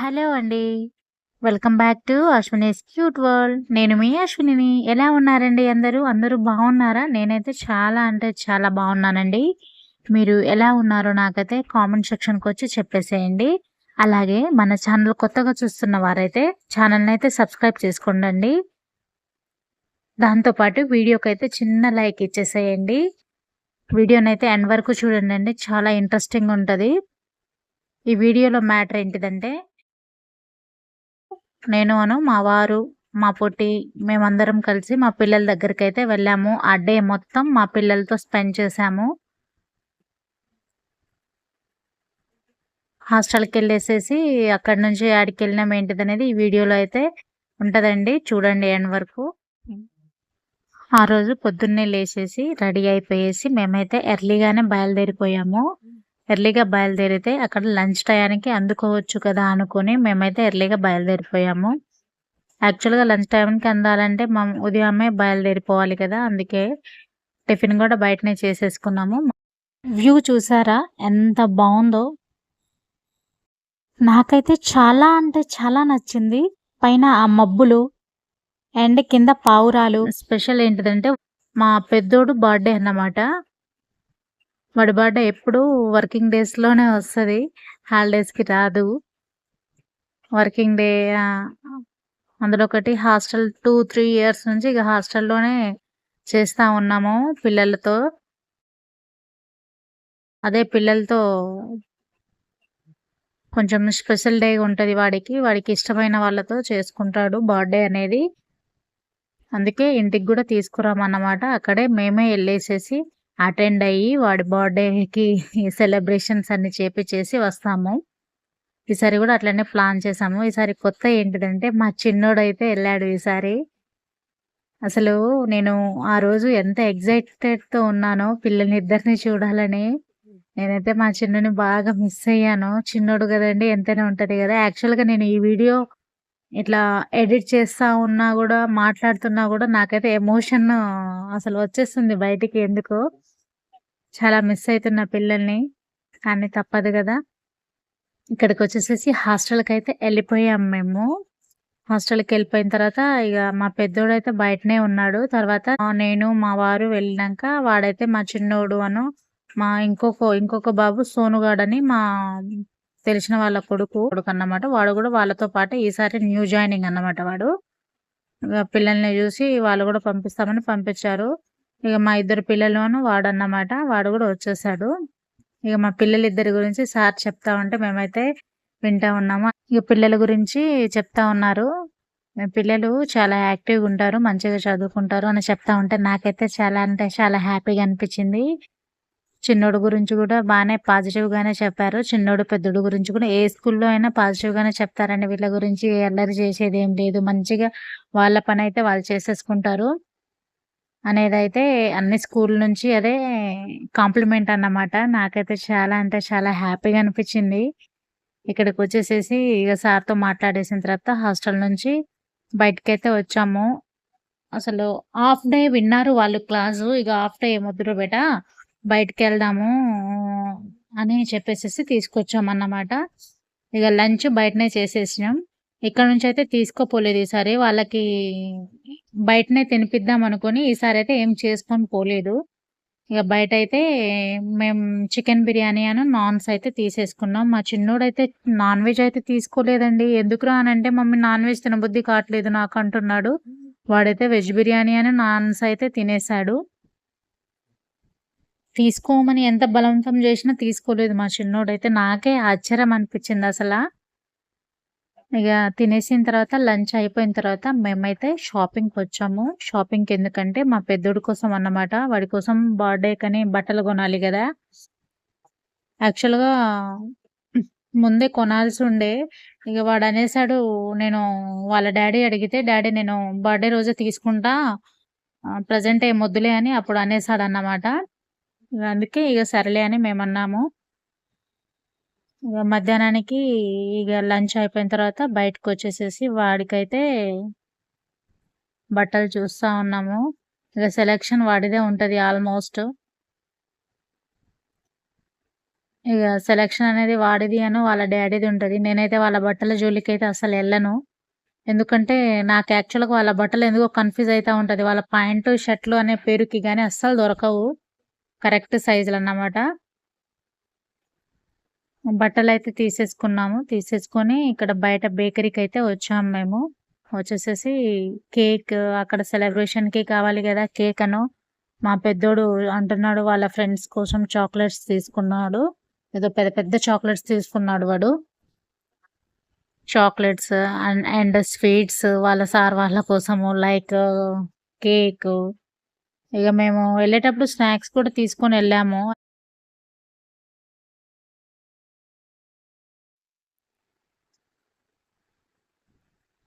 Hello అండి. Welcome back to Ashwini's cute world. నేను మీ అశ్వినిని. ఎలా ఉన్నారండి అందరూ? అందరూ బాగున్నారా? నేనైతే చాలా అంటే చాలా బాగున్నానండి. మీరు ఎలా ఉన్నారో నాకైతే కామెంట్ సెక్షన్‌కొచ్చి చెప్పేసేయండి. అలాగే మన ఛానల్ కొత్తగా చూస్తున్న వారైతే ఛానల్ని అయితే సబ్స్క్రైబ్ చేసుకోండి దాంతో పాటు అయితే చిన్న లైక్ ఇచ్చేసేయండి. వీడియోనైతే ఎండ్ వరకు చూడండి చాలా ఇంట్రెస్టింగ్ ఉంటుంది ఈ వీడియోలో మ్యాటర్ ఏంటిదంటే నేను అను మా వారు, మా పొట్టి మేమందరం కలిసి మా పిల్లల దగ్గరికి అయితే వెళ్ళాము. ఆ డే మొత్తం మా పిల్లలతో స్పెండ్ చేశాము. హాస్టల్‌కెళ్ళేసేసి అక్కడి నుంచి ఆడికి వెళ్ళినాం ఏంటిది అనేది ఈ వీడియోలో అయితే ఉంటుందండి చూడండి ఎండ్ వరకు. ఆ రోజు పొద్దున్నే లేచేసి రెడీ అయిపోయేసి మేమైతే ఎర్లీగానే బయలుదేరిపోయాము. ఎర్లీగా బయలుదేరితే అక్కడ లంచ్ టయానికి అందుకోవచ్చు కదా అనుకుని మేమైతే ఎర్లీగా బయలుదేరిపోయాము. యాక్చువల్‌గా లంచ్ టైంకి అందాలంటే మా ఉదయమే బయలుదేరిపోవాలి కదా! అందుకే టిఫిన్ కూడా బయటనే చేసేసుకున్నాము. వ్యూ చూసారా ఎంత బాగుందో నాకైతే చాలా అంటే చాలా నచ్చింది. పైన ఆ మబ్బులు అండ్ కింద పావురాలు. స్పెషల్ ఏంటిదంటే మా పెద్దోడు బర్త్‌డే అన్నమాట. వాడి బర్త్‌డే ఎప్పుడూ వర్కింగ్ డేస్‌లోనే వస్తుంది హాలిడేస్‌కి రాదు. వర్కింగ్ డే అందులో ఒకటి హాస్టల్ 2, 3 ఇయర్స్ నుంచి ఇక హాస్టల్‌లోనే చేస్తూ ఉన్నాము పిల్లలతో. అదే పిల్లలతో కొంచెం స్పెషల్ డే ఉంటుంది వాడికి. వాడికి ఇష్టమైన వాళ్ళతో చేసుకుంటాడు బర్త్‌డే అనేది. అందుకే ఇంటికి కూడా తీసుకురామన్నమాట. అక్కడే మేమే వెళ్ళేసేసి అటెండ్ అయ్యి వాడి బర్త్‌డేకి సెలబ్రేషన్స్ అన్ని చేపించేసి వస్తాము. ఈసారి కూడా అట్లనే ప్లాన్ చేసాము. ఈసారి కొత్త ఏంటిదంటే మా చిన్నోడైతే వెళ్ళాడు ఈసారి. అసలు నేను ఆ రోజు ఎంత ఎగ్జైటెడ్తో ఉన్నానో పిల్లల్ని ఇద్దరిని చూడాలని. నేనైతే మా చిన్నని బాగా మిస్ అయ్యాను. చిన్నోడు కదండి ఎంతైనా ఉంటుంది కదా యాక్చువల్‌గా నేను ఈ వీడియో ఇట్లా ఎడిట్ చేస్తా ఉన్నా కూడా మాట్లాడుతున్నా కూడా నాకైతే ఎమోషన్ అసలు వచ్చేస్తుంది బయటికి ఎందుకు చాలా మిస్ అవుతున్న పిల్లల్ని. కానీ తప్పదు కదా ఇక్కడికి వచ్చేసేసి హాస్టల్కి అయితే వెళ్ళిపోయాం మేము. హాస్టల్‌కెళ్ళిపోయిన తర్వాత ఇక మా పెద్దోడైతే బయటనే ఉన్నాడు. తర్వాత నేను, మా వారు వెళ్ళినాక వాడైతే మా చిన్నోడు అను మా ఇంకొక ఇంకొక బాబు సోనుగాడని మా తెలిసిన వాళ్ళ కొడుకు కొడుకు అన్నమాట వాడు కూడా వాళ్ళతో పాటు ఈసారి న్యూ జాయినింగ్ అన్నమాట వాడు. పిల్లల్ని చూసి వాళ్ళు కూడా పంపిస్తామని పంపించారు. ఇక మా ఇద్దరు పిల్లలను వాడన్నమాట. వాడు కూడా వచ్చేసాడు. ఇక మా పిల్లలిద్దరి గురించి సార్ చెప్తా ఉంటే మేమైతే వింటా ఉన్నాము. ఇక పిల్లల గురించి చెప్తా ఉన్నారు. పిల్లలు చాలా యాక్టివ్‌గా ఉంటారు. మంచిగా చదువుకుంటారు అని చెప్తా ఉంటే నాకైతే చాలా అంటే చాలా హ్యాపీగా అనిపించింది చిన్నోడు గురించి కూడా బాగానే పాజిటివ్‌గానే చెప్పారు. చిన్నోడు, పెద్దోడు గురించి కూడా ఏ స్కూల్‌లో అయినా పాజిటివ్‌గానే చెప్తారండి. వీళ్ళ గురించి అల్లరి చేసేది ఏం లేదు. మంచిగా వాళ్ళ పని అయితే వాళ్ళు చేసేసుకుంటారు. అనేదైతే అన్ని స్కూల్ నుంచి అదే కాంప్లిమెంట్ అన్నమాట. నాకైతే చాలా అంటే చాలా హ్యాపీగా అనిపించింది ఇక్కడికి వచ్చేసేసి ఇక సార్‌తో మాట్లాడేసిన తర్వాత హాస్టల్ నుంచి బయటకైతే వచ్చాము. అసలు హాఫ్ డే విన్నారు వాళ్ళు క్లాసు. ఇక హాఫ్ డే ముద్దురు బేట బయటికి వెళ్దాము అని చెప్పేసేసి తీసుకొచ్చామన్నమాట. ఇక లంచ్ బయటనే చేసేసినాం. ఇక్కడ నుంచయితే తీసుకోపోలేదు ఈసారి. వాళ్ళకి బయటనే తినిపిద్దాం అనుకొని ఈసారి అయితే ఏం చేసుకొని పోలేదు. ఇక బయట అయితే మేము చికెన్ బిర్యానీ అను, నాన్స్ అయితే తీసేసుకున్నాం. మా చిన్నోడైతే నాన్ వెజ్ అయితే తీసుకోలేదండి. ఎందుకురా అంటే మమ్మీ నాన్ వెజ్ తినబుద్ధి కావట్లేదు నాకు అంటున్నాడు. వాడైతే వెజ్ బిర్యానీ అని నాన్స్ అయితే తినేసాడు. తీసుకోమని ఎంత బలవంతం చేసినా తీసుకోలేదు మా చిన్నోడైతే. నాకే ఆశ్చర్యం అనిపించింది అసలు ఇక తినేసిన తర్వాత లంచ్ అయిపోయిన తర్వాత మేమైతే షాపింగ్‌కొచ్చాము. షాపింగ్‌కి ఎందుకంటే మా పెద్దోడి కోసం అన్నమాట. వాడి కోసం బర్త్డే కానీ బట్టలు కొనాలి కదా యాక్చువల్‌గా ముందే కొనాల్సి ఉండే ఇక వాడు అనేసాడు నేను వాళ్ళ డాడీ అడిగితే, డాడీ నేను బర్త్‌డే రోజే తీసుకుంటా. ప్రజెంట్ ఏం వద్దులే అని అప్పుడు అనేసాడు అన్నమాట అందుకే ఇక సరేలే అని మేము అన్నాము ఇక మధ్యాహ్నానికి ఇక లంచ్ అయిపోయిన తర్వాత బయటకొచ్చేసేసి వాడికైతే బట్టలు చూస్తా ఉన్నాము. ఇక సెలక్షన్ వాడిదే ఉంటుంది ఆల్‌మోస్ట్. ఇక సెలక్షన్ అనేది వాడిది అను వాళ్ళ డాడీది ఉంటుంది నేనైతే వాళ్ళ బట్టల జోలికి అయితే అసలు వెళ్ళను ఎందుకంటే నాకు యాక్చువల్‌గా వాళ్ళ బట్టలు ఎందుకో కన్‌ఫ్యూజ్ అవుతూ ఉంటుంది వాళ్ళ ప్యాంటు, షర్ట్‌లు అనే పేరుకి కానీ అస్సలు దొరకవు. కరెక్ట్ సైజులు అన్నమాట బట్టలు అయితే తీసేసుకున్నాము. తీసేసుకొని ఇక్కడ బయట బేకరీకైతే వచ్చాము మేము. వచ్చేసేసి కేక్ అక్కడ సెలబ్రేషన్‌కి కావాలి కదా కేక్ అను మా పెద్దోడు అంటున్నాడు వాళ్ళ ఫ్రెండ్స్ కోసం చాక్లెట్స్ తీసుకున్నాడు. ఏదో పెద్ద పెద్ద చాక్లెట్స్ తీసుకున్నాడు వాడు. చాక్లెట్స్ అండ్ అండ్ స్వీట్స్ వాళ్ళ సార్ వాళ్ళ కోసము లైక్ కేక్ ఇగ మేము వెళ్ళేటప్పుడు స్నాక్స్ కూడా తీసుకొని వెళ్ళాము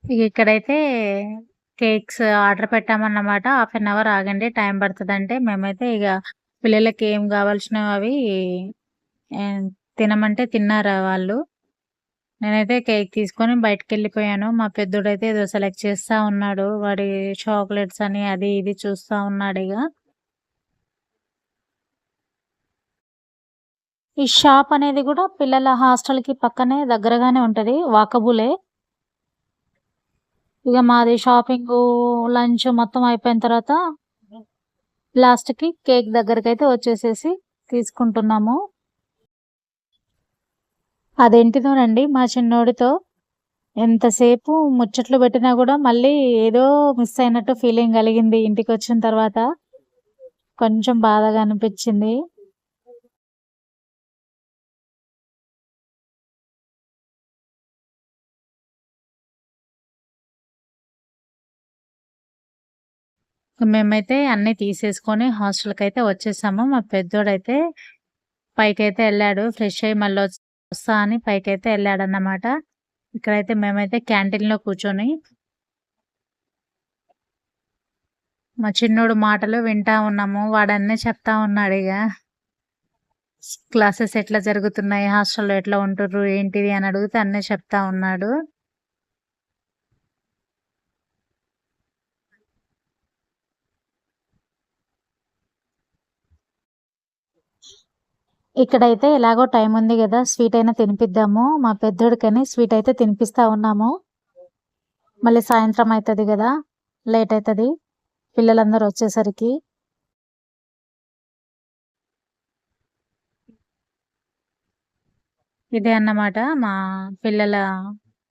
ఇక్కడైతే కేక్స్ ఆర్డర్ పెట్టామన్నమాట. హాఫ్ అన్ అవర్ ఆగండి టైం పడుతుందంటే మేమైతే ఇక పిల్లలకి ఏం కావాల్సినవి అవి తినమంటే తిన్నారు వాళ్ళు. నేనైతే కేక్ తీసుకొని బయటికెళ్ళిపోయాను. మా పెద్దోడైతే ఏదో సెలెక్ట్ చేస్తా ఉన్నాడు. వాడి చాక్లెట్స్ అని అది ఇది చూస్తా ఇక ఈ షాప్ అనేది కూడా పిల్లల హాస్టల్‌కి పక్కనే దగ్గరగానే ఉంటది. వాకబులే. ఇక మాది షాపింగు, లంచ్ మొత్తం అయిపోయిన తర్వాత లాస్ట్‌కి కేక్ దగ్గరకైతే వచ్చేసేసి తీసుకుంటున్నాము. అదేంటిదోనండి మా చిన్నోడితో ఎంతసేపు ముచ్చట్లు పెట్టినా కూడా మళ్ళీ ఏదో మిస్ అయినట్టు ఫీలింగ్ కలిగింది ఇంటికి వచ్చిన తర్వాత. కొంచెం బాధగా అనిపించింది మేమైతే అన్నీ తీసేసుకొని హాస్టల్‌కైతే వచ్చేసాము. మా పెద్దోడైతే పైకైతే వెళ్ళాడు ఫ్రెష్ అయ్యి మళ్ళీ వస్తా అని పైకైతే ఎళ్ళాడన్నమాట. ఇక్కడైతే మేమైతే క్యాంటీన్‌లో కూర్చొని మా చిన్నోడు మాటలు వింటా ఉన్నాము. వాడన్నీ చెప్తా ఉన్నాడు ఇక క్లాసెస్ ఎట్లా జరుగుతున్నాయి? హాస్టల్‌లో ఎట్లా ఉంటుర్రు? ఏంటిది? అని అడిగితే అన్నీ చెప్తా ఉన్నాడు. ఇక్కడైతే ఎలాగో టైం ఉంది కదా స్వీట్ అయినా తినిపిద్దాము. మా పెద్దోడికని స్వీట్ అయితే తినిపిస్తా ఉన్నాము. మళ్ళీ సాయంత్రం అవుతుంది కదా లేట్ అవుతుంది పిల్లలందరూ వచ్చేసరికి. ఇదే అన్నమాట మా పిల్లల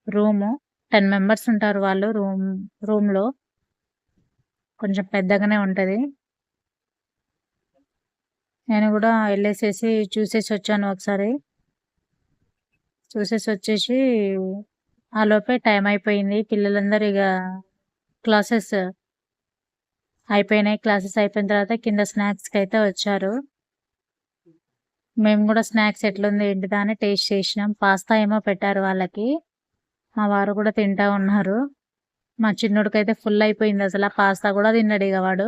రూము. 10 మెంబర్స్ ఉంటారు వాళ్ళు రూమ్ రూమ్‌లో. కొంచెం పెద్దగానే ఉంటుంది నేను కూడా వెళ్ళేసేసి చూసేసి వచ్చాను ఒకసారి. చూసేసి వచ్చేసి ఆ ఆలోపే టైం అయిపోయింది. పిల్లలందరూ ఇక క్లాసెస్ అయిపోయినాయి. క్లాసెస్ అయిపోయిన తర్వాత కింద స్నాక్స్‌కైతే వచ్చారు. మేము కూడా స్నాక్స్ ఎట్లుంది ఏంటిదా అని టేస్ట్ చేసినాం. పాస్తా ఏమో పెట్టారు వాళ్ళకి. మా వారు కూడా తింటా ఉన్నారు. మా చిన్నోడికైతే ఫుల్ అయిపోయింది అసలు పాస్తా కూడా తిన్నాడు ఇక వాడు.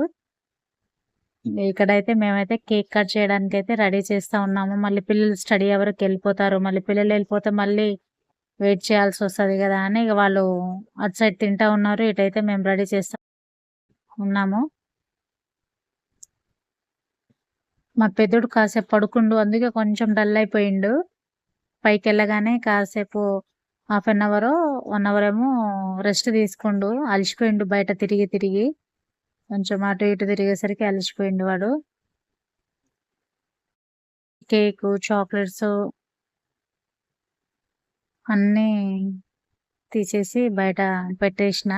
ఇక్కడైతే మేమైతే కేక్ కట్ చేయడానికి అయితే రెడీ చేస్తా ఉన్నాము. మళ్ళీ పిల్లలు స్టడీ ఎవరికి వెళ్ళిపోతారు మళ్ళీ పిల్లలు వెళ్ళిపోతే మళ్ళీ వెయిట్ చేయాల్సి వస్తుంది కదా అని ఇక వాళ్ళు అటు సైడ్ తింటా ఉన్నారు. ఇటైతే మేము రెడీ చేస్తా ఉన్నాము. మా పెద్దడు కాసేపు పడుకుండు. అందుకే కొంచెం డల్ అయిపోయిండు. పైకి వెళ్ళగానే కాసేపు half an hour one hour ఏమో రెస్ట్ తీసుకుండు. అలిసిపోయిండు బయట తిరిగి తిరిగి. కొంచెం అటు ఇటు తిరిగేసరికి అలసిపోయింది వాడు. కేకు, చాక్లెట్స్ అన్నీ తీసేసి బయట పెట్టేసిన.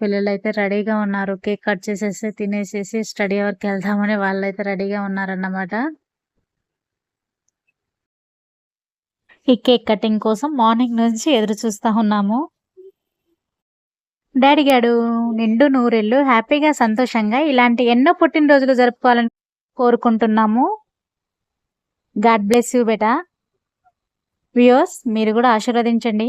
పిల్లలు అయితే రెడీగా ఉన్నారు. కేక్ కట్ చేసేసి, తినేసేసి స్టడీ అవర్‌కెళ్దామని వాళ్ళైతే రెడీగా ఉన్నారన్నమాట. ఈ కేక్ కటింగ్ కోసం మార్నింగ్ నుంచి ఎదురు చూస్తూ ఉన్నాము. డాడీ గాడు నిండు నూరెళ్ళు హ్యాపీగా, సంతోషంగా ఇలాంటి ఎన్నో పుట్టినరోజులు జరుపుకోవాలని కోరుకుంటున్నాము. గాడ్ బ్లెస్ యూ బేటా. వ్యూయర్స్ మీరు కూడా ఆశీర్వదించండి.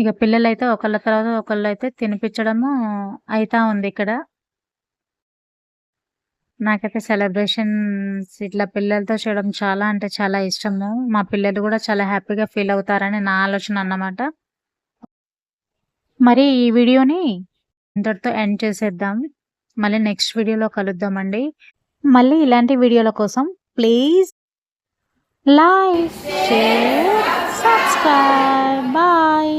ఇక పిల్లలైతే ఒకళ్ళ తర్వాత ఒకళ్ళు అయితే తినిపించడము అవుతా ఉంది ఇక్కడ. నాకైతే సెలబ్రేషన్స్ ఇట్లా పిల్లలతో చేయడం చాలా అంటే చాలా ఇష్టము. మా పిల్లలు కూడా చాలా హ్యాపీగా ఫీల్ అవుతారని నా ఆలోచన అన్నమాట. మరి ఈ వీడియోని ఇంతటితో ఎండ్ చేసేద్దాం. మళ్ళీ నెక్స్ట్ వీడియోలో కలుద్దామండి. మళ్ళీ ఇలాంటి వీడియోల కోసం please like, share, subscribe. Bye.